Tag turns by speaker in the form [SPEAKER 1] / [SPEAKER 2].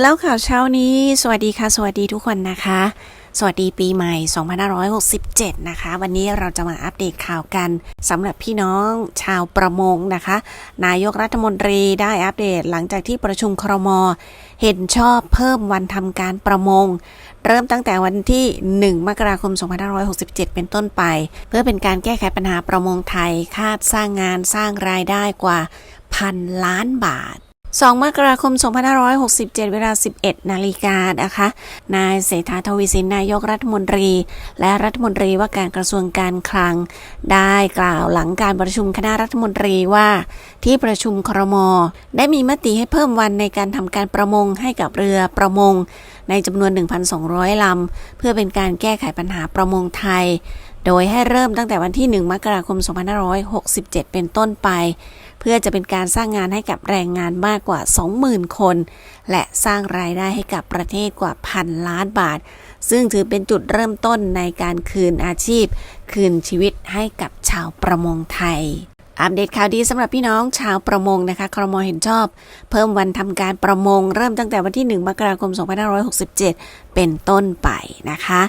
[SPEAKER 1] แล้วข่าวเช้านี้ สวัสดีค่ะ สวัสดีทุกคนนะคะ สวัสดีปีใหม่ 2567 นะคะ วันนี้เราจะมาอัปเดตข่าวกันสำหรับพี่น้องชาวประมงนะคะ นายกรัฐมนตรีได้อัปเดตหลังจากที่ประชุมครม เห็นชอบเพิ่มวันทำการประมง เริ่มตั้งแต่วันที่ 1 มกราคม 2567 เป็นต้นไป เพื่อเป็นการแก้ไขปัญหาประมงไทยคาดสร้างงานสร้างรายได้กว่าพันล้านบาท 2 มกราคม 2567 เวลา 11 นาฬิกานะคะ นายเศรษฐาทวีสินนายกรัฐมนตรี และรัฐมนตรีว่าการกระทรวงการคลัง ได้กล่าวหลังการประชุมคณะรัฐมนตรีว่า ที่ประชุมครม ได้มีมติให้เพิ่มวันในการทำการประมงให้กับเรือประมงในจำนวน 1,200 ลำ เพื่อเป็นการแก้ไขปัญหาประมงไทย โดยให้เริ่มตั้งแต่วันที่ 1 มกราคม 2567 เป็นต้นไป เพื่อจะเป็นการสร้างงานให้กับแรงงานมากกว่า 20,000 คน และสร้างรายได้ให้กับประเทศกว่าพันล้านบาท ซึ่งถือเป็นจุดเริ่มต้นในการคืนอาชีพ คืนชีวิตให้กับชาวประมงไทย อัปเดตข่าวดีสำหรับพี่น้องชาวประมงนะคะครมเห็นชอบ เพิ่มวันทำการประมง เริ่มตั้งแต่วันที่ 1 มกราคม 2567 เป็นต้นไปนะคะ